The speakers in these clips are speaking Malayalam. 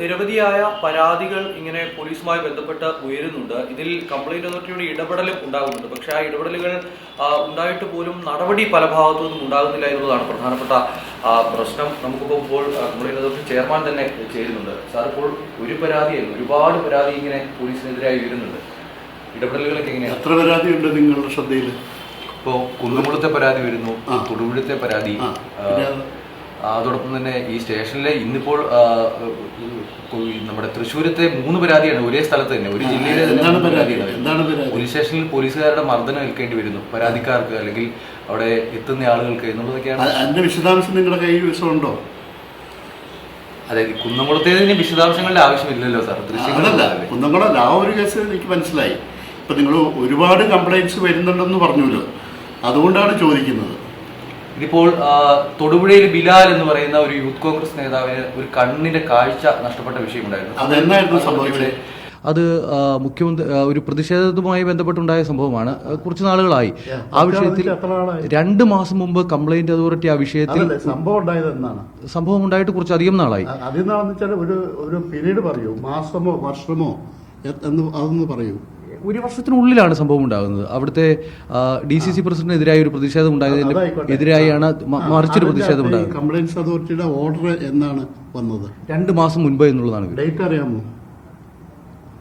നിരവധിയായ പരാതികൾ ഇങ്ങനെ പോലീസുമായി ബന്ധപ്പെട്ട് ഉയരുന്നുണ്ട്. ഇതിൽ കംപ്ലൈന്റ് അതോറിറ്റിയുടെ ഇടപെടലും ഉണ്ടാകുന്നുണ്ട്. പക്ഷെ ആ ഇടപെടലുകൾ ഉണ്ടായിട്ട് പോലും നടപടി പല ഭാഗത്തു നിന്നും ഉണ്ടാകുന്നില്ല എന്നുള്ളതാണ് പ്രധാനപ്പെട്ട പ്രശ്നം. നമുക്കിപ്പോൾ ഇപ്പോൾ കംപ്ലൈന്റ് അതോറിറ്റി ചെയർമാൻ തന്നെ ചേരുന്നുണ്ട്. സാർ ഇപ്പോൾ ഒരു പരാതിയായി ഒരുപാട് പരാതി ഇങ്ങനെ പോലീസിനെതിരായി ഉയരുന്നുണ്ട്. ഇടപെടലുകളൊക്കെ എങ്ങനെയാണ് എത്ര പരാതി ഉണ്ട് നിങ്ങളുടെ ശ്രദ്ധയിൽ ഇപ്പോൾ കുന്നുമുളത്തെ പരാതി വരുന്നു ആ. തൊടുപുഴത്തെ പരാതി അതോടൊപ്പം തന്നെ ഈ സ്റ്റേഷനിലെ ഇന്നിപ്പോൾ നമ്മുടെ തൃശ്ശൂരത്തെ മൂന്ന് പരാതിയാണ് ഒരേ സ്ഥലത്ത് തന്നെ ഒരു ജില്ലയിലെ എന്താണ് പരാതിയാണ്. പോലീസ് സ്റ്റേഷനിൽ പോലീസുകാരുടെ മർദ്ദനം ഏൽക്കേണ്ടി വരുന്നു. പരാതിക്കാർക്ക് അല്ലെങ്കിൽ അവിടെ എത്തുന്ന ആളുകൾക്ക് എന്നുള്ളതൊക്കെയാണ്. അതിന്റെ വിശദാംശം നിങ്ങളുടെ കയ്യിൽ വിഷമുണ്ടോ അതായത് കുന്നംകുളത്തേതിന് വിശദാംശങ്ങളുടെ ആവശ്യമില്ലല്ലോ സാർ. തൃശ്ശൂരല്ല കുന്നംകുളം ആ ഒരു കേസ് എനിക്ക് മനസ്സിലായി. ഇപ്പൊ നിങ്ങൾ ഒരുപാട് കംപ്ലൈന്റ്സ് വരുന്നുണ്ടെന്ന് പറഞ്ഞല്ലോ അതുകൊണ്ടാണ് ചോദിക്കുന്നത്. ഇതിപ്പോൾ തൊടുപുഴയിൽ ബിലാൽ എന്ന് പറയുന്ന ഒരു യൂത്ത് കോൺഗ്രസ് നേതാവിന് ഒരു കണ്ണിന്റെ കാഴ്ച നഷ്ടപ്പെട്ട വിഷയമുണ്ടായിരുന്നു. അതെന്നായിരുന്നു സംഭവിച്ചത്? അത് മുഖ്യമന്ത്രി ഒരു പ്രതിഷേധവുമായി ബന്ധപ്പെട്ടുണ്ടായ സംഭവമാണ്. കുറച്ച് നാളുകളായി. ആ വിഷയത്തിൽ രണ്ട് മാസം മുമ്പ് കംപ്ലൈന്റ് അതോറിറ്റി ആ വിഷയത്തിൽ സംഭവം ഉണ്ടായത് എന്നാണ്. സംഭവം ഉണ്ടായിട്ട് കുറച്ച് അധികം നാളായി അതെന്നാണെന്ന് വെച്ചാൽ ഒരു ഒരു പീരീഡ് പറയൂ. മാസമോ വർഷമോ അതൊന്ന് പറയൂ. ഒരു വർഷത്തിനുള്ളിലാണ് സംഭവം ഉണ്ടാകുന്നത്. അവിടുത്തെ ഡി സി സി പ്രസിഡന്റിനെതിരായ ഒരു പ്രതിഷേധം ഉണ്ടായതിന്. എതിരായാണ് മറിച്ചൊരു പ്രതിഷേധം ഉണ്ടായത് കംപ്ലൈൻസ് അതോറിറ്റിയുടെ ഓർഡർ എന്നാണ് വന്നത്. രണ്ട് മാസം മുൻപ് എന്നുള്ളതാണ്. ഡേറ്റ് അറിയാമോ?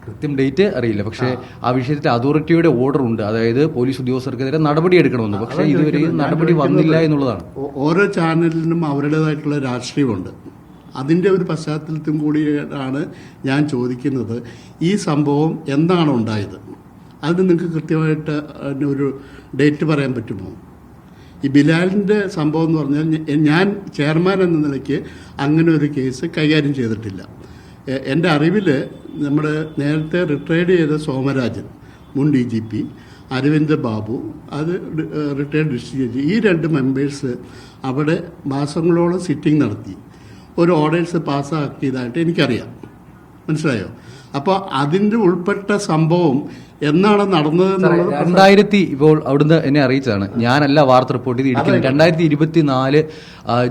കൃത്യം ഡേറ്റ് അറിയില്ല. പക്ഷേ ആ. വിഷയത്തിൽ അതോറിറ്റിയുടെ ഓർഡർ ഉണ്ട്. അതായത് പോലീസ് ഉദ്യോഗസ്ഥർക്കെതിരെ നടപടി എടുക്കണമെന്ന്. പക്ഷേ ഇതുവരെ നടപടി വന്നില്ല എന്നുള്ളതാണ്. ഓരോ ചാനലിനും അവരുടേതായിട്ടുള്ള രാഷ്ട്രീയമുണ്ട്. അതിന്റെ ഒരു പശ്ചാത്തലത്തും കൂടിയാണ് ഞാൻ ചോദിക്കുന്നത്. ഈ സംഭവം എന്താണ് ഉണ്ടായത്? അതിന് നിങ്ങൾക്ക് കൃത്യമായിട്ട് ഒരു ഡേറ്റ് പറയാൻ പറ്റുമോ? ഈ ബിലാലിന്റെ സംഭവം എന്ന് പറഞ്ഞാൽ ഞാൻ ചെയർമാൻ എന്ന നിലയ്ക്ക് അങ്ങനെ ഒരു കേസ് കൈകാര്യം ചെയ്തിട്ടില്ല. എന്റെ അറിവിൽ നമ്മുടെ നേരത്തെ റിട്ടയർഡ് ചെയ്ത സോമരാജൻ മുൻ D G P Aravind Babu അത് റിട്ടയർഡ് ഡിസ്ട്രിക്ട് ജഡ്ജി ഈ രണ്ട് മെമ്പേഴ്സ് അവിടെ മാസങ്ങളോളം സിറ്റിംഗ് നടത്തി. ഒരു ഓർഡേഴ്സ് പാസ്സാക്കിയതായിട്ട് എനിക്കറിയാം. മനസ്സിലായോ? അപ്പോൾ അതിന്റെ ഉൾപ്പെട്ട സംഭവം എന്നാണ് നടന്നത് രണ്ടായിരത്തി ഇപ്പോൾ അവിടുന്ന് എന്നെ അറിയിച്ചതാണ്. ഞാനല്ല വാർത്ത റിപ്പോർട്ട് ചെയ്ത് ഇരിക്കുന്നത്. രണ്ടായിരത്തി ഇരുപത്തിനാല്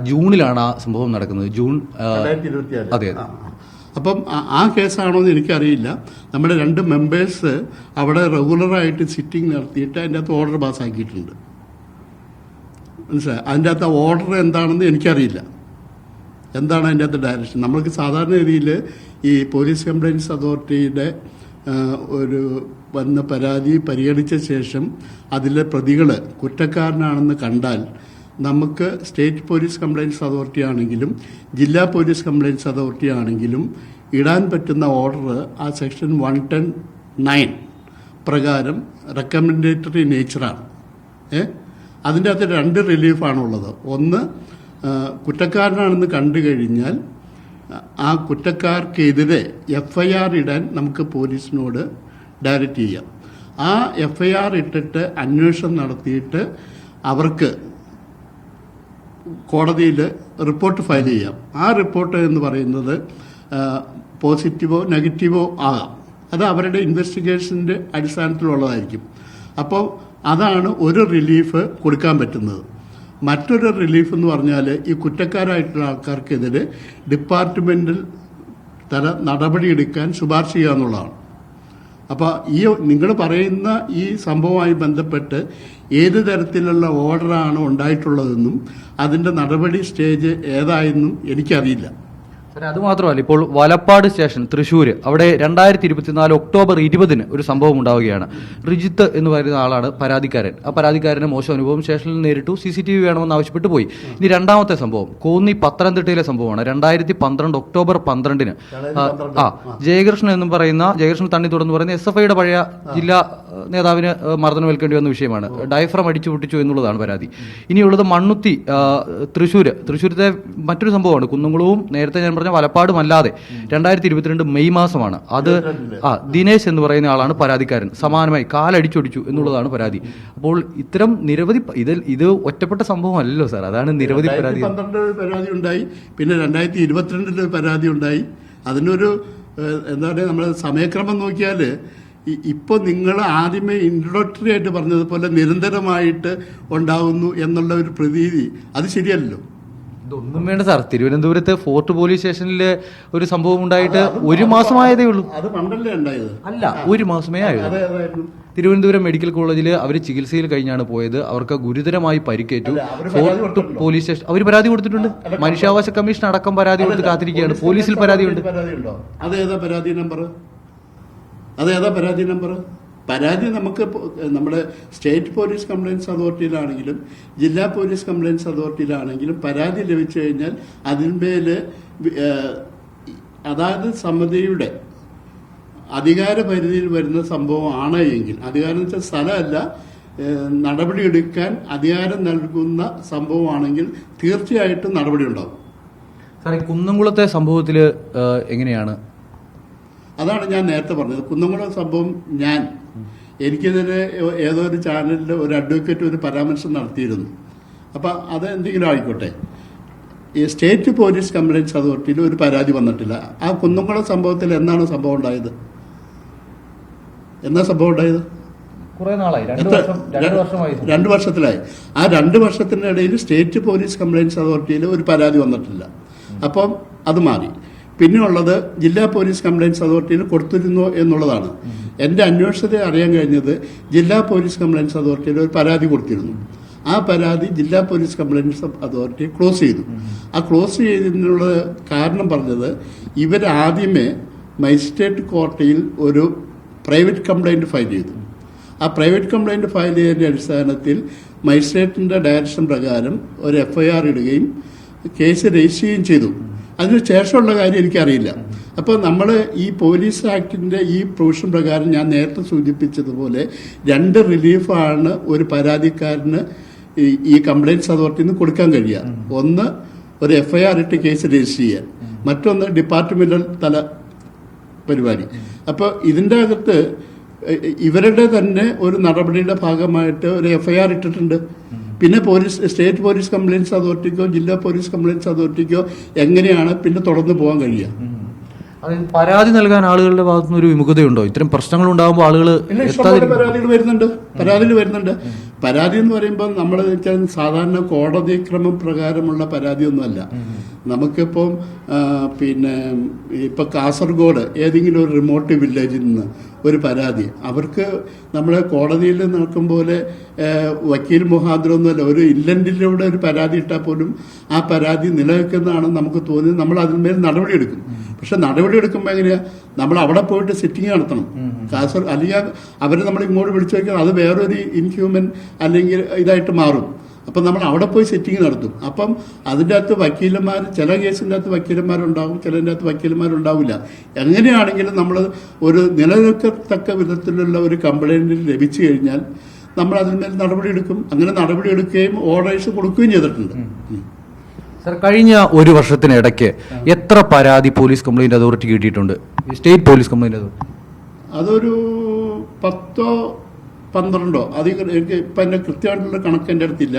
ജൂണിലാണ് ആ സംഭവം നടക്കുന്നത്. ജൂൺ അതെ അതെ. അപ്പം ആ- ആ കേസാണോ എന്ന് എനിക്കറിയില്ല. നമ്മുടെ രണ്ട് മെമ്പേഴ്സ് അവിടെ റെഗുലറായിട്ട് സിറ്റിംഗ് നടത്തിയിട്ട് അതിന്റെ അകത്ത് ഓർഡർ പാസ്സാക്കിയിട്ടുണ്ട്. മനസ്സിലായി? അതിന്റെ അകത്ത് ഓർഡർ എന്താണെന്ന് എനിക്കറിയില്ല. എന്താണ് അതിന്റെ അകത്ത് ഡയറക്ഷൻ നമ്മൾക്ക് സാധാരണ രീതിയിൽ ഈ പോലീസ് കംപ്ലയിൻസ് അതോറിറ്റിയുടെ ഒരു വന്ന പരാതി പരിഗണിച്ച ശേഷം അതിലെ പ്രതികൾ കുറ്റക്കാരനാണെന്ന് കണ്ടാൽ നമുക്ക് സ്റ്റേറ്റ് പോലീസ് കംപ്ലയിൻസ് അതോറിറ്റി ആണെങ്കിലും ജില്ലാ പോലീസ് കംപ്ലയിൻസ് അതോറിറ്റി ആണെങ്കിലും ഇടാൻ പറ്റുന്ന ഓർഡർ ആ സെക്ഷൻ വൺ ടെൻ നയൻ പ്രകാരം റെക്കമെൻഡേറ്ററി നേച്ചറാണ് ഏ? അതിന്റെ അകത്ത് രണ്ട് റിലീഫാണുള്ളത് ഒന്ന് കുറ്റക്കാരനാണെന്ന് കണ്ടു കഴിഞ്ഞാൽ ആ കുറ്റക്കാർക്കെതിരെ എഫ് ഐ ആർ ഇടാൻ നമുക്ക് പോലീസിനോട് ഡയറക്റ്റ് ചെയ്യാം. ആ എഫ് ഐ ആർ ഇട്ടിട്ട് അന്വേഷണം നടത്തിയിട്ട് അവർക്ക് കോടതിയിൽ റിപ്പോർട്ട് ഫയൽ ചെയ്യാം. ആ റിപ്പോർട്ട് എന്ന് പറയുന്നത് പോസിറ്റീവോ നെഗറ്റീവോ ആകാം. അത് അവരുടെ ഇൻവെസ്റ്റിഗേഷന്റെ അടിസ്ഥാനത്തിലുള്ളതായിരിക്കും. അപ്പോൾ അതാണ് ഒരു റിലീഫ് കൊടുക്കാൻ പറ്റുന്നത്. മറ്റൊരു റിലീഫ് എന്ന് പറഞ്ഞാൽ ഈ കുറ്റക്കാരായിട്ടുള്ള ആൾക്കാർക്കെതിരെ ഡിപ്പാർട്ട്മെന്റിൽ തല നടപടിയെടുക്കാൻ ശുപാർശ ചെയ്യുക എന്നുള്ളതാണ്. അപ്പോൾ ഈ നിങ്ങൾ പറയുന്ന ഈ സംഭവവുമായി ബന്ധപ്പെട്ട് ഏത് തരത്തിലുള്ള ഓർഡറാണ് ഉണ്ടായിട്ടുള്ളതെന്നും അതിന്റെ നടപടി സ്റ്റേജ് ഏതായെന്നും എനിക്കറിയില്ല. അത് മാത്രമല്ല ഇപ്പോൾ വലപ്പാട് സ്റ്റേഷൻ തൃശ്ശൂർ അവിടെ രണ്ടായിരത്തി ഇരുപത്തിനാല് ഒക്ടോബർ ഇരുപതിന് ഒരു സംഭവം ഉണ്ടാവുകയാണ്. റിജിത്ത് എന്ന് പറയുന്ന ആളാണ് പരാതിക്കാരൻ. ആ പരാതിക്കാരന് മോശം അനുഭവം സ്റ്റേഷനിൽ നേരിട്ടു സി സി ടി വി വേണമെന്ന് ആവശ്യപ്പെട്ട് പോയി. ഇനി രണ്ടാമത്തെ സംഭവം കോന്നി പത്തനംതിട്ടയിലെ സംഭവമാണ്. രണ്ടായിരത്തി പന്ത്രണ്ട് ഒക്ടോബർ പന്ത്രണ്ടിന്. ആ, ജയകൃഷ്ണൻ എന്ന് പറയുന്ന ജയകൃഷ്ണൻ തണ്ണി തുടർന്ന് പറയുന്ന എസ് എഫ് ഐയുടെ പഴയ ജില്ലാ നേതാവിന് മർദ്ദനമേൽക്കേണ്ടി വന്ന വിഷയമാണ്. ഡയഫ്രം അടിച്ചു പൊട്ടിച്ചു എന്നുള്ളതാണ് പരാതി. ഇനിയുള്ളത് മണ്ണുത്തി തൃശ്ശൂർ തൃശ്ശൂര്. തൃശ്ശൂരത്തെ മറ്റൊരു സംഭവമാണ്. കുന്നുംകുളവും നേരത്തെ ഞാൻ പറഞ്ഞ വലപ്പാടുമല്ലാതെ രണ്ടായിരത്തി ഇരുപത്തിരണ്ട് മെയ് മാസമാണ്. അത് ആ ദിനേശ് എന്ന് പറയുന്ന ആളാണ് പരാതിക്കാരൻ. സമാനമായി കാലടിച്ചൊടിച്ചു എന്നുള്ളതാണ് പരാതി. അപ്പോൾ ഇത്തരം നിരവധി ഇതിൽ ഇത് ഒറ്റപ്പെട്ട സംഭവമല്ലല്ലോ സാർ. അതാണ് നിരവധി പരാതി. പരാതി ഉണ്ടായി പിന്നെ രണ്ടായിരത്തി ഇരുപത്തിരണ്ടിൽ പരാതി ഉണ്ടായി അതിനൊരു എന്താ പറയുക നമ്മൾ സമയക്രമം നോക്കിയാൽ ഇപ്പോൾ നിങ്ങൾ ആദ്യമേ ഇൻട്രൊഡക്ടറി ആയിട്ട് പറഞ്ഞതുപോലെ നിരന്തരമായിട്ട് ഉണ്ടാവുന്നു എന്നുള്ള ഒരു പ്രതീതി. അത് ശരിയല്ലല്ലോ. ഇതൊന്നും വേണ്ട സാർ. തിരുവനന്തപുരത്ത് ഫോർട്ട് പോലീസ് സ്റ്റേഷനിൽ ഒരു സംഭവം ഉണ്ടായിട്ട് ഒരു മാസമായതേ ഉള്ളൂ. അത് പണ്ടല്ലേ ഉണ്ടായത്? അല്ല ഒരു മാസമേ ആയുള്ളൂ. തിരുവനന്തപുരം മെഡിക്കൽ കോളേജിൽ അവർ ചികിത്സയിൽ കഴിഞ്ഞാണ് പോയത്. അവർക്ക് ഗുരുതരമായി പരിക്കേറ്റു. പരാതി ഫോർട്ട് പോലീസ് സ്റ്റേഷൻ അവർ പരാതി കൊടുത്തിട്ടുണ്ട്. മനുഷ്യാവകാശ കമ്മീഷൻ അടക്കം പരാതി കൊടുത്ത് കാത്തിരിക്കുകയാണ്. പോലീസിൽ പരാതിയുണ്ട്. പരാതിയുണ്ടോ? അതേതാ പരാതി നമ്പർ അതേതാ പരാതി നമ്പർ പരാതി നമുക്ക് നമ്മുടെ സ്റ്റേറ്റ് പോലീസ് കംപ്ലയിൻസ് അതോറിറ്റിയിലാണെങ്കിലും ജില്ലാ പോലീസ് കംപ്ലയിൻസ് അതോറിറ്റിയിലാണെങ്കിലും പരാതി ലഭിച്ചു കഴിഞ്ഞാൽ അതിന്മേൽ അതായത് സമിതിയുടെ അധികാര പരിധിയിൽ വരുന്ന സംഭവമാണ് എങ്കിൽ അധികാരം എന്ന് വെച്ചാൽ സ്ഥലമല്ല നടപടിയെടുക്കാൻ അധികാരം നൽകുന്ന സംഭവമാണെങ്കിൽ തീർച്ചയായിട്ടും നടപടി ഉണ്ടാവും. സാറേ കുന്നംകുളത്തെ സംഭവത്തിൽ എങ്ങനെയാണ്? അതാണ് ഞാൻ നേരത്തെ പറഞ്ഞത്. കുന്നംകുളം സംഭവം ഞാൻ എനിക്കെതിരെ ഏതോ ഒരു ചാനലിൽ ഒരു അഡ്വക്കേറ്റ് ഒരു പരാമർശം നടത്തിയിരുന്നു. അപ്പം അത് എന്തെങ്കിലും ആയിക്കോട്ടെ. ഈ സ്റ്റേറ്റ് പോലീസ് കംപ്ലയിൻസ് അതോറിറ്റിയിൽ ഒരു പരാതി വന്നിട്ടില്ല. ആ കുന്നംകുളം സംഭവത്തിൽ എന്നാണ് സംഭവം ഉണ്ടായത്? എന്നാ സംഭവം ഉണ്ടായത്? രണ്ട് വർഷത്തിലായി. ആ രണ്ട് വർഷത്തിനിടയിൽ സ്റ്റേറ്റ് പോലീസ് കംപ്ലയിൻസ് അതോറിറ്റിയിൽ ഒരു പരാതി വന്നിട്ടില്ല. അപ്പം അത് മാറി. പിന്നെയുള്ളത് ജില്ലാ പോലീസ് കംപ്ലയിൻസ് അതോറിറ്റിയിൽ കൊടുത്തിരുന്നു എന്നുള്ളതാണ്. എന്റെ അന്വേഷണത്തെ അറിയാൻ കഴിഞ്ഞത് ജില്ലാ പോലീസ് കംപ്ലയിൻസ് അതോറിറ്റിയിൽ ഒരു പരാതി കൊടുത്തിരുന്നു. ആ പരാതി ജില്ലാ പോലീസ് കംപ്ലയിൻസ് അതോറിറ്റി ക്ലോസ് ചെയ്തു. ആ ക്ലോസ് ചെയ്തതിനുള്ള കാരണം പറഞ്ഞത് ഇവരാദ്യമേ മജിസ്ട്രേറ്റ് കോടതിയിൽ ഒരു പ്രൈവറ്റ് കംപ്ലയിന്റ് ഫയൽ ചെയ്തു. ആ പ്രൈവറ്റ് കംപ്ലയിന്റ് ഫയൽ ചെയ്തതിന്റെ അടിസ്ഥാനത്തിൽ മജിസ്ട്രേറ്റിന്റെ ഡയറക്ഷൻ പ്രകാരം ഒരു എഫ്ഐആർ ഇടുകയും കേസ് രജിസ്റ്റർ ചെയ്യുകയും ചെയ്തു. അതിന് ശേഷമുള്ള കാര്യം എനിക്കറിയില്ല. അപ്പോൾ നമ്മൾ ഈ പോലീസ് ആക്ടിന്റെ ഈ പ്രൊവിഷൻ പ്രകാരം ഞാൻ നേരത്തെ സൂചിപ്പിച്ചതുപോലെ രണ്ട് റിലീഫാണ് ഒരു പരാതിക്കാരന് ഈ കംപ്ലയിൻസ് അതോറിറ്റിയിൽ നിന്ന് കൊടുക്കാൻ കഴിയുക. ഒന്ന് ഒരു എഫ്ഐആർ ഇട്ട് കേസ് രജിസ്റ്റർ ചെയ്യാൻ മറ്റൊന്ന് ഡിപ്പാർട്ട്മെന്റൽ തല പരിപാടി. അപ്പോൾ ഇതിന്റെ അകത്ത് ഇവരുടെ തന്നെ ഒരു നടപടിയുടെ ഭാഗമായിട്ട് ഒരു എഫ്ഐആർ ഇട്ടിട്ടുണ്ട്. പിന്നെ പോലീസ് സ്റ്റേറ്റ് പോലീസ് കംപ്ലയിൻസ് അതോറിറ്റിക്കോ ജില്ലാ പോലീസ് കംപ്ലയിൻസ് അതോറിറ്റിക്കോ എങ്ങനെയാണ് പിന്നെ തുടർന്ന് പോകാൻ കഴിയുക? അതായത് പരാതി നൽകാൻ ആളുകളുടെ ഭാഗത്തുനിന്ന് ഒരു വിമുഖതയുണ്ടോ? ഇത്തരം പ്രശ്നങ്ങൾ ഉണ്ടാകുമ്പോൾ ആളുകൾ പരാതികൾ വരുന്നുണ്ട്. പരാതികൾ വരുന്നുണ്ട്. പരാതി എന്ന് പറയുമ്പോൾ നമ്മൾ വെച്ചാൽ സാധാരണ കോടതി ക്രമം പ്രകാരമുള്ള പരാതിയൊന്നുമല്ല. നമുക്കിപ്പം പിന്നെ ഇപ്പൊ കാസർഗോഡ് ഏതെങ്കിലും ഒരു റിമോട്ട് വില്ലേജിൽ നിന്ന് ഒരു പരാതി. അവർക്ക് നമ്മൾ കോടതിയിൽ നിൽക്കും പോലെ വക്കീൽ മുഖാന്തരമൊന്നുമല്ല ഒരു ഇല്ലൻഡിലൂടെ ഒരു പരാതി ഇട്ടാൽ പോലും ആ പരാതി നിലനിൽക്കുന്നതാണ് നമുക്ക് തോന്നി. നമ്മൾ അതിന്മേൽ നടപടിയെടുക്കും. പക്ഷെ നടപടിയെടുക്കുമ്പോൾ എങ്ങനെയാണ് നമ്മൾ അവിടെ പോയിട്ട് സിറ്റിംഗ് നടത്തണം. കാസർ അല്ലെങ്കിൽ അവർ നമ്മൾ ഇങ്ങോട്ട് വിളിച്ചു വയ്ക്കണം അത് വേറൊരു ഇൻഹ്യൂമൻ അല്ലെങ്കിൽ ഇതായിട്ട് മാറും. അപ്പം നമ്മൾ അവിടെ പോയി സെറ്റിംഗ് നടത്തും. അപ്പം അതിന്റെ അകത്ത് വക്കീലന്മാർ ചില കേസിന്റെ അകത്ത് വക്കീലന്മാരുണ്ടാവും ചിലതിന്റെ അകത്ത് വക്കീലന്മാരുണ്ടാവില്ല. എങ്ങനെയാണെങ്കിലും നമ്മൾ ഒരു നിലനിൽക്കത്തക്ക വിധത്തിലുള്ള ഒരു കംപ്ലൈന്റ് ലഭിച്ചു കഴിഞ്ഞാൽ നമ്മൾ അതിന്മേൽ നടപടിയെടുക്കും. അങ്ങനെ നടപടിയെടുക്കുകയും ഓർഡേഴ്സ് കൊടുക്കുകയും ചെയ്തിട്ടുണ്ട്. സർ കഴിഞ്ഞ ഒരു വർഷത്തിനിടയ്ക്ക് എത്ര പരാതി പോലീസ് കംപ്ലൈന്റ് അതോറിറ്റി കിട്ടിയിട്ടുണ്ട്? സ്റ്റേറ്റ് പോലീസ് കംപ്ലൈന്റ് അതോറിറ്റി അതൊരു പത്തോ പന്ത്രണ്ടോ? അത് എനിക്ക് ഇപ്പം എന്റെ കൃത്യമായിട്ടുള്ള കണക്ക് എന്റെ അടുത്തില്ല.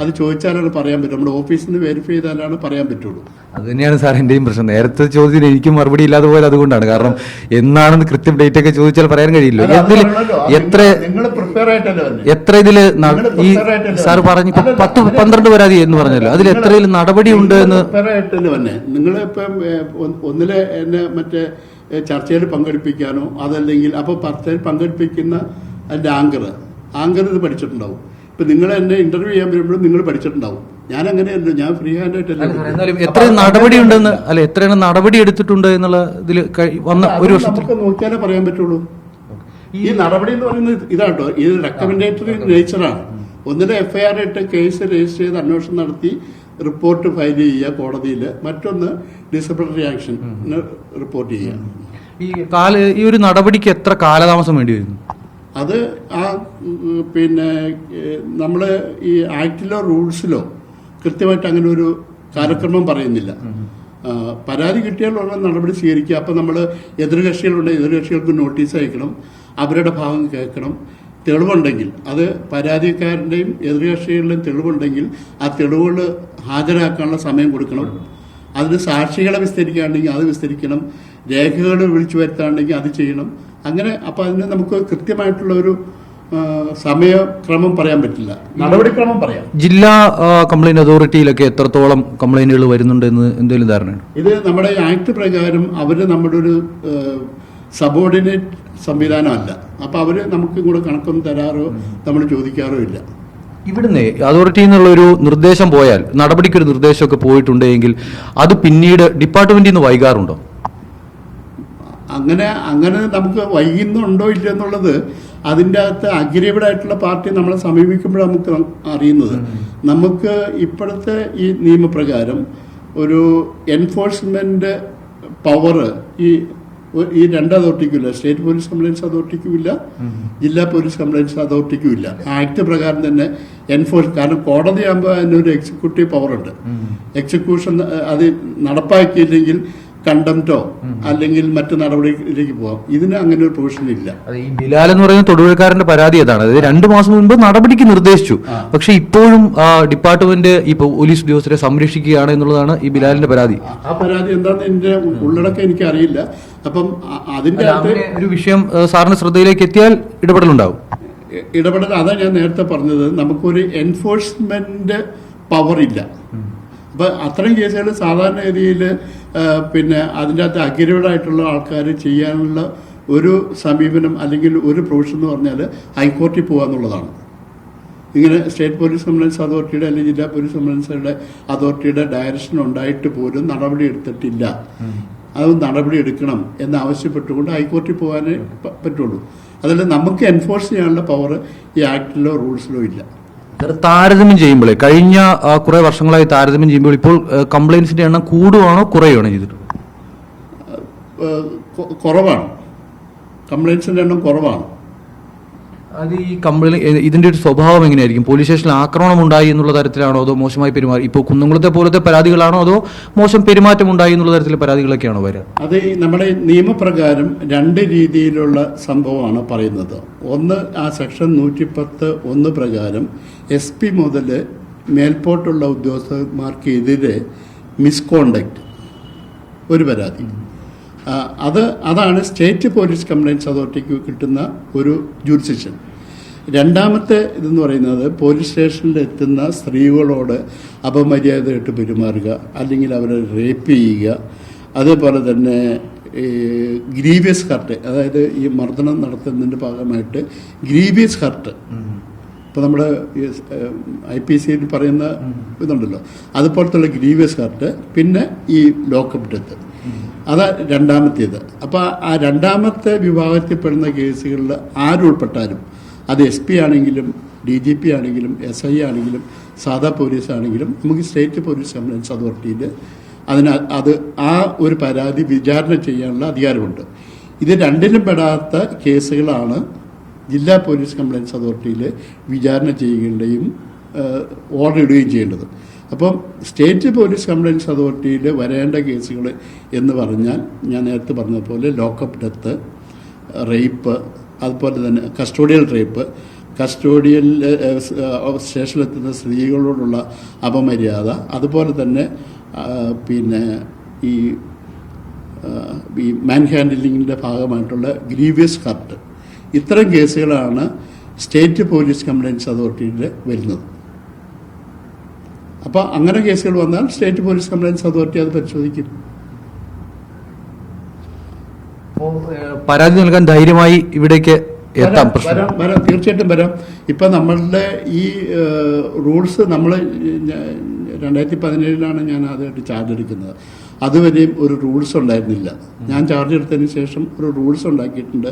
അത് ചോദിച്ചാലാണ് പറയാൻ പറ്റും നമ്മുടെ ഓഫീസിൽ നിന്ന് വെരിഫൈ ചെയ്താലാണ് പറയാൻ പറ്റുള്ളൂ. അത് തന്നെയാണ് സാർ എന്റെയും പ്രശ്നം. നേരത്തെ ചോദ്യത്തിന് എനിക്കും മറുപടി ഇല്ലാതെ പോയത് അതുകൊണ്ടാണ്. കാരണം എന്നാണെന്ന് കൃത്യം ഡേറ്റ് ഒക്കെ ചോദിച്ചാൽ പറയാൻ കഴിയില്ല എത്ര എത്ര ഇതിൽ ഈ സാർ? പറഞ്ഞു പത്ത് പന്ത്രണ്ട് പരാതി എന്ന് പറഞ്ഞല്ലോ. അതിൽ എത്രയിൽ നടപടി ഉണ്ട് എന്ന് നിങ്ങൾ ഇപ്പം ഒന്നിലെ എന്നെ മറ്റേ ചർച്ചയിൽ പങ്കെടുപ്പിക്കാനോ അതല്ലെങ്കിൽ അപ്പോൾ ചർച്ചയിൽ പങ്കെടുപ്പിക്കുന്ന അതിന്റെ ആങ്കർ ആങ്കർ ഇത് പഠിച്ചിട്ടുണ്ടാവും. ഇപ്പൊ നിങ്ങൾ എന്നെ ഇന്റർവ്യൂ ചെയ്യാൻ വരുമ്പോഴും നിങ്ങൾ പഠിച്ചിട്ടുണ്ടാവും. ഞാൻ അങ്ങനെയല്ല ഞാൻ ഫ്രീ ഹാൻഡ് ആയിട്ടല്ലേ അല്ല എന്നാലും എത്ര നടപടി ഉണ്ടെന്ന് അല്ല എത്രയാണ് നടപടി എടുത്തിട്ടുണ്ട് എന്നുള്ള ഇതിൽ വന്ന ഒരു നമുക്ക് നോക്കിയാലേ പറയാൻ പറ്റുള്ളൂ. ഈ നടപടി എന്ന് പറയുന്നത് ഇതാട്ടോ ഇത് റെക്കമെൻഡേറ്ററി നേച്ചറാണ് ഒന്നിലെ എഫ്ഐആർ ഇട്ട് കേസ് രജിസ്റ്റർ ചെയ്ത് അന്വേഷണം നടത്തി റിപ്പോർട്ട് ഫയൽ ചെയ്യുക കോടതിയിൽ മറ്റൊന്ന് ഡിസിപ്ലിനറി ആക്ഷൻ റിപ്പോർട്ട് ചെയ്യുക. ഈ കാല ഈ ഒരു നടപടിക്ക് എത്ര കാലതാമസം വേണ്ടി വരുന്നു? അത് ആ പിന്നെ നമ്മൾ ഈ ആക്ടിലോ റൂൾസിലോ കൃത്യമായിട്ട് അങ്ങനെ ഒരു കാര്യക്രമം പറയുന്നില്ല. പരാതി കിട്ടിയാൽ ഉടനെ നടപടി സ്വീകരിക്കുക. അപ്പം നമ്മൾ എതിർകക്ഷികളുണ്ടെങ്കിൽ എതിർകക്ഷികൾക്ക് നോട്ടീസ് അയക്കണം അവരുടെ ഭാഗം കേൾക്കണം. തെളിവുണ്ടെങ്കിൽ അത് പരാതിക്കാരന്റെയും എതിർകക്ഷികളുടെയും തെളിവുണ്ടെങ്കിൽ ആ തെളിവുകൾ ഹാജരാക്കാനുള്ള സമയം കൊടുക്കണം. അതിന് സാക്ഷികളെ വിസ്തരിക്കുകയാണെങ്കിൽ അത് വിസ്തരിക്കണം. രേഖകൾ വിളിച്ചു വരുത്താണെങ്കിൽ അത് ചെയ്യണം. അങ്ങനെ അപ്പോൾ അതിന് നമുക്ക് കൃത്യമായിട്ടുള്ള ഒരു സമയക്രമം പറയാൻ പറ്റില്ല. നടപടിക്രമം പറയാം. ജില്ലാ കംപ്ലൈന്റ് അതോറിറ്റിയിലൊക്കെ എത്രത്തോളം കംപ്ലൈന്റുകൾ വരുന്നുണ്ട് എന്ന് എന്തെങ്കിലും ധാരണയുണ്ട്? ഇത് നമ്മുടെ ആക്ട് പ്രകാരം അവർ നമ്മുടെ ഒരു സബോർഡിനേറ്റ് സംവിധാനമല്ല അപ്പൊ അവർ നമുക്ക് ഇങ്ങോട്ട് കണക്കൊന്നും തരാറോ നമ്മൾ ചോദിക്കാറോ ഇല്ല. ഇവിടുന്ന് അതോറിറ്റിയിൽ നിന്നുള്ള ഒരു നിർദ്ദേശം പോയാൽ നടപടിക്കൊരു നിർദ്ദേശമൊക്കെ പോയിട്ടുണ്ടെങ്കിൽ അത് പിന്നീട് ഡിപ്പാർട്ട്മെന്റിൽ നിന്ന് വൈകാറുണ്ടോ? അങ്ങനെ അങ്ങനെ നമുക്ക് വൈകുന്നുണ്ടോ ഇല്ല എന്നുള്ളത് അതിന്റെ അകത്ത് ആയിട്ടുള്ള പാർട്ടി നമ്മളെ സമീപിക്കുമ്പോഴാണ് നമുക്ക് അറിയുന്നത്. നമുക്ക് ഇപ്പോഴത്തെ ഈ നിയമപ്രകാരം ഒരു എൻഫോഴ്സ്മെന്റ് പവർ ഈ ഈ രണ്ട് അതോറിറ്റിക്കും ഇല്ല സ്റ്റേറ്റ് പോലീസ് കംപ്ലയിൻസ് അതോറിറ്റിക്കും ഇല്ല ജില്ലാ പോലീസ് കംപ്ലയിൻസ് അതോറിറ്റിക്കും ഇല്ല ആക്ട് പ്രകാരം തന്നെ എൻഫോഴ്സ് കാരണം കോടതിയാകുമ്പോൾ അതിനൊരു എക്സിക്യൂട്ടീവ് പവർ ഉണ്ട് എക്സിക്യൂഷൻ അത് നടപ്പാക്കിയില്ലെങ്കിൽ കണ്ടംറ്റോ അല്ലെങ്കിൽ മറ്റു നടപടിയിലേക്ക് പോവാം. ഇതിന് അങ്ങനെ ഒരു പ്രൊവിഷൻ ഇല്ല. ഈ ബിലാൽ എന്ന് പറയുന്ന തൊടുപുഴക്കാരന്റെ പരാതി അതാണ്. അതായത് രണ്ടു മാസം മുൻപ് നടപടിക്ക് നിർദ്ദേശിച്ചു. പക്ഷെ ഇപ്പോഴും ഡിപ്പാർട്ട്മെന്റ് ഇപ്പൊ പോലീസ് ഉദ്യോഗസ്ഥരെ സംരക്ഷിക്കുകയാണ് എന്നുള്ളതാണ് ഈ ബിലാലിന്റെ പരാതി. ആ പരാതി എന്താണെന്ന് എന്റെ ഉള്ളടക്കം എനിക്ക് അറിയില്ല അപ്പം അതിന്റെ ഒരു വിഷയം സാറിന്റെ ശ്രദ്ധയിലേക്ക് എത്തിയാൽ ഇടപെടലുണ്ടാവും. ഇടപെടൽ അതാ ഞാൻ നേരത്തെ പറഞ്ഞത്. നമുക്കൊരു എൻഫോഴ്സ്മെന്റ് പവർ ഇല്ല. അപ്പൊ അത്തരം കേസുകൾ സാധാരണ രീതിയിൽ പിന്നെ അതിന്റെ അകത്ത് അഗ്രേഡ് ആയിട്ടുള്ള ആൾക്കാർ ചെയ്യാനുള്ള ഒരു സമീപനം അല്ലെങ്കിൽ ഒരു പ്രൊവിഷൻ എന്ന് പറഞ്ഞാൽ ഹൈക്കോർട്ടിൽ പോകുക എന്നുള്ളതാണ്. ഇങ്ങനെ സ്റ്റേറ്റ് പോലീസ് കംപ്ലൈൻസ് അതോറിറ്റിയുടെ അല്ലെങ്കിൽ ജില്ലാ പോലീസ് കംപ്ലൈൻസുകളുടെ അതോറിറ്റിയുടെ ഡയറക്ഷൻ ഉണ്ടായിട്ട് പോലും നടപടി എടുത്തിട്ടില്ല. അത് നടപടി എടുക്കണം എന്നാവശ്യപ്പെട്ടുകൊണ്ട് ഹൈക്കോർട്ടിൽ പോകാനേ പറ്റുള്ളൂ. അതല്ല നമുക്ക് എൻഫോഴ്സ് ചെയ്യാനുള്ള പവർ ഈ ആക്ടിലോ റൂൾസിലോ ഇല്ല. താരതമ്യം ചെയ്യുമ്പോഴേ കഴിഞ്ഞ കുറെ വർഷങ്ങളായി താരതമ്യം ചെയ്യുമ്പോൾ ഇപ്പോൾ കംപ്ലൈൻസിന്റെ എണ്ണം കൂടുവാണോ കുറയുവാണോ ചെയ്തിട്ട് കുറവാണ്. കംപ്ലൈൻസിന്റെ എണ്ണം കുറവാണ്. അത് ഈ കംപ്ലൈന്റ് ഇതിന്റെ ഒരു സ്വഭാവം എങ്ങനെയായിരിക്കും? പോലീസ് സ്റ്റേഷനിൽ ആക്രമണം ഉണ്ടായി എന്നുള്ള തരത്തിലാണോ അതോ മോശമായി പെരുമാറി? ഇപ്പോൾ കുന്നംകുളത്തെ പോലത്തെ പരാതികളാണോ അതോ മോശം പെരുമാറ്റം ഉണ്ടായി എന്നുള്ള തരത്തിലെ പരാതികളൊക്കെയാണോ വരിക അത് നമ്മുടെ നിയമപ്രകാരം രണ്ട് രീതിയിലുള്ള സംഭവമാണ് പറയുന്നത്. ഒന്ന് ആ സെക്ഷൻ നൂറ്റി പത്ത് ഒന്ന് പ്രകാരം എസ് പി മുതൽ മേൽപോട്ടുള്ള ഉദ്യോഗസ്ഥന്മാർക്കെതിരെ മിസ്കോണ്ടക്ട് ഒരു പരാതി. അത് അതാണ് സ്റ്റേറ്റ് പോലീസ് കംപ്ലയിൻസ് അതോറിറ്റിക്ക് കിട്ടുന്ന ഒരു ജൂറിസിഷൻ രണ്ടാമത്തെ ഇതെന്ന് പറയുന്നത് പോലീസ് സ്റ്റേഷനിൽ എത്തുന്ന സ്ത്രീകളോട് അപമര്യാദയായിട്ട് പെരുമാറുക അല്ലെങ്കിൽ അവരെ റേപ്പ് ചെയ്യുക. അതേപോലെ തന്നെ ഗ്രീവിയസ് ഹർട്ട് അതായത് ഈ മർദ്ദനം നടത്തുന്നതിന്റെ ഭാഗമായിട്ട് ഗ്രീവിയസ് ഹർട്ട് ഇപ്പോൾ നമ്മുടെ ഐ പി സിയിൽ പറയുന്ന ഇതുണ്ടല്ലോ. അതുപോലത്തുള്ള ഗ്രീവിയസ് ഹർട്ട് പിന്നെ ഈ ലോക്കപ്പ് ഡെത്ത് അതാ രണ്ടാമത്തേത്. അപ്പോൾ ആ രണ്ടാമത്തെ വിഭാഗത്തിൽപ്പെടുന്ന കേസുകളിൽ ആരുൾപ്പെട്ടാലും അത് എസ് പി ആണെങ്കിലും ഡി ജി പി ആണെങ്കിലും എസ് ഐ ആണെങ്കിലും സാധാ പോലീസ് ആണെങ്കിലും നമുക്ക് സ്റ്റേറ്റ് പോലീസ് കംപ്ലയിൻസ് അതോറിറ്റിയിൽ അതിന് അത് ആ ഒരു പരാതി വിചാരണ ചെയ്യാനുള്ള അധികാരമുണ്ട്. ഇത് രണ്ടിലും പെടാത്ത കേസുകളാണ് ജില്ലാ പോലീസ് കംപ്ലയിൻസ് അതോറിറ്റിയിൽ വിചാരണ ചെയ്യുകയും ഓർഡർ ഇടുകയും ചെയ്യേണ്ടത്. അപ്പം സ്റ്റേറ്റ് പോലീസ് കംപ്ലയിൻസ് അതോറിറ്റിയിൽ വരേണ്ട കേസുകൾ എന്ന് പറഞ്ഞാൽ ഞാൻ നേരത്തെ പറഞ്ഞതുപോലെ ലോക്കപ്പ് ഡെത്ത് റേപ്പ് അതുപോലെ തന്നെ കസ്റ്റോഡിയൽ റേപ്പ് കസ്റ്റോഡിയൽ സ്റ്റേഷനിലെത്തുന്ന സ്ത്രീകളോടുള്ള അപമര്യാദ അതുപോലെ തന്നെ പിന്നെ ഈ ഈ മാൻ ഹാൻഡിലിങ്ങിന്റെ ഭാഗമായിട്ടുള്ള ഗ്രീവിയസ് ഹർട്ട് ഇത്തരം കേസുകളാണ് സ്റ്റേറ്റ് പോലീസ് കംപ്ലയിൻസ് അതോറിറ്റിയിൽ വരുന്നത്. അപ്പോൾ അങ്ങനെ കേസുകൾ വന്നാൽ സ്റ്റേറ്റ് പോലീസ് കംപ്ലയിൻസ് അതോറിറ്റി അത് പരിശോധിക്കും. പരാതി നൽകാൻ ധൈര്യമായി ഇവിടേക്ക് എത്താം വരാം, വരാം വരാം. തീർച്ചയായിട്ടും വരാം. ഇപ്പം നമ്മളുടെ ഈ റൂൾസ് നമ്മൾ രണ്ടായിരത്തി പതിനേഴിലാണ് ഞാൻ ആദ്യമായിട്ട് ചാർജ് എടുക്കുന്നത്. അതുവരെയും ഒരു റൂൾസ് ഉണ്ടായിരുന്നില്ല. ഞാൻ ചാർജ് എടുത്തതിന് ശേഷം ഒരു റൂൾസ് ഉണ്ടാക്കിയിട്ടുണ്ട്.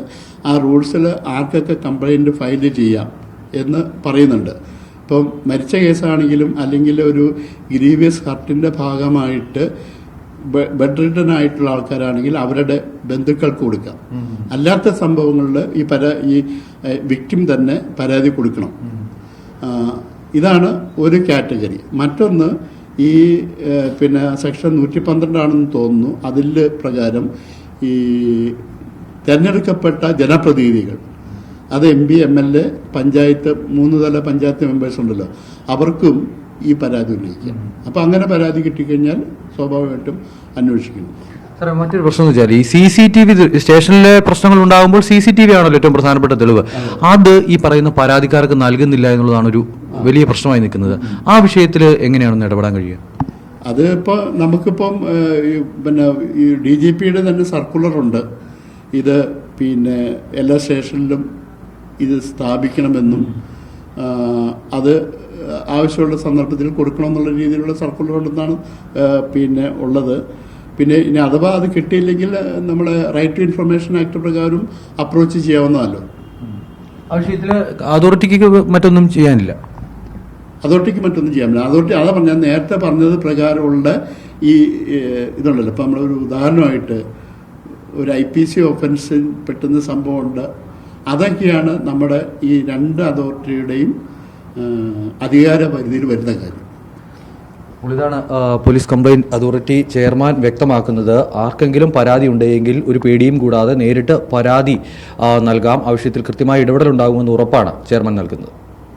ആ റൂൾസിൽ ആർക്കൊക്കെ കംപ്ലൈന്റ് ഫയൽ ചെയ്യാം എന്ന് പറയുന്നുണ്ട്. ഇപ്പം മരിച്ച കേസാണെങ്കിലും അല്ലെങ്കിൽ ഒരു ഗ്രീവിയസ് ഹർട്ടിന്റെ ഭാഗമായിട്ട് ബെഡ് റിട്ടൺ ആയിട്ടുള്ള ആൾക്കാരാണെങ്കിൽ അവരുടെ ബന്ധുക്കൾക്ക് കൊടുക്കാം. അല്ലാത്ത സംഭവങ്ങളിൽ ഈ പരാ ഈ വിക്കും തന്നെ പരാതി കൊടുക്കണം. ഇതാണ് ഒരു കാറ്റഗറി. മറ്റൊന്ന് ഈ പിന്നെ സെക്ഷൻ നൂറ്റി പന്ത്രണ്ടാണെന്ന് തോന്നുന്നു. അതിൽ പ്രകാരം ഈ തിരഞ്ഞെടുക്കപ്പെട്ട ജനപ്രതിനിധികൾ അത് M P M L A panchayat മൂന്ന് തല പഞ്ചായത്ത് മെമ്പേഴ്സ് ഉണ്ടല്ലോ. അവർക്കും ഈ പരാതി ഉന്നയിക്കാം. അപ്പം അങ്ങനെ പരാതി കിട്ടിക്കഴിഞ്ഞാൽ സ്വാഭാവികമായിട്ടും അന്വേഷിക്കും. സാറേ മറ്റൊരു പ്രശ്നം എന്ന് വെച്ചാൽ ഈ സി സി ടി വി സ്റ്റേഷനിലെ പ്രശ്നങ്ങൾ ഉണ്ടാകുമ്പോൾ സി സി ടി വി ആണല്ലോ ഏറ്റവും പ്രധാനപ്പെട്ട തെളിവ്. അത്. ഈ പറയുന്ന പരാതിക്കാർക്ക് നൽകുന്നില്ല എന്നുള്ളതാണ് ഒരു വലിയ പ്രശ്നമായി നിൽക്കുന്നത്. ആ വിഷയത്തിൽ എങ്ങനെയാണെന്ന് ഇടപെടാൻ കഴിയുക? അത് ഇപ്പോൾ നമുക്കിപ്പം പിന്നെ ഈ ഡി ജി പിയുടെ തന്നെ സർക്കുലറുണ്ട് ഇത് പിന്നെ എല്ലാ സ്റ്റേഷനിലും ഇത് സ്ഥാപിക്കണമെന്നും അത് ആവശ്യമുള്ള സന്ദർഭത്തിൽ കൊടുക്കണമെന്നുള്ള രീതിയിലുള്ള സർക്കുലർ ഉണ്ടെന്നാണ് പിന്നെ ഉള്ളത്. പിന്നെ ഇനി അഥവാ അത് കിട്ടിയില്ലെങ്കിൽ നമ്മൾ റൈറ്റ് ടു ഇൻഫർമേഷൻ ആക്ട് പ്രകാരം അപ്രോച്ച് ചെയ്യാവുന്നതല്ലോ. പക്ഷേ ഇതിൽ അതോറിറ്റിക്ക് മറ്റൊന്നും ചെയ്യാനില്ല. അതോറിറ്റിക്ക് മറ്റൊന്നും ചെയ്യാൻ പറ്റില്ല. അതോറിറ്റി അതാ പറഞ്ഞ നേരത്തെ പറഞ്ഞത് പ്രകാരമുള്ള ഈ ഇതുണ്ടല്ലോ. ഇപ്പം നമ്മളൊരു ഉദാഹരണമായിട്ട് ഒരു ഐ പി സി ഒഫൻസിൽ പെട്ടുന്ന സംഭവമുണ്ട്. അതൊക്കെയാണ് നമ്മുടെ ഈ രണ്ട് അതോറിറ്റിയുടെയും അധികാര പരിധിയിൽ വരുന്ന കാര്യം. ഇതാണ് പോലീസ് കംപ്ലൈന്റ് അതോറിറ്റി ചെയർമാൻ വ്യക്തമാക്കുന്നത്. ആർക്കെങ്കിലും പരാതി ഉണ്ടെങ്കിൽ ഒരു പേടിയും കൂടാതെ നേരിട്ട് പരാതി നൽകാം. ആവശ്യത്തിൽ കൃത്യമായ ഇടപെടൽ ഉണ്ടാകുമെന്ന് ഉറപ്പാണ് ചെയർമാൻ നൽകുന്നത്.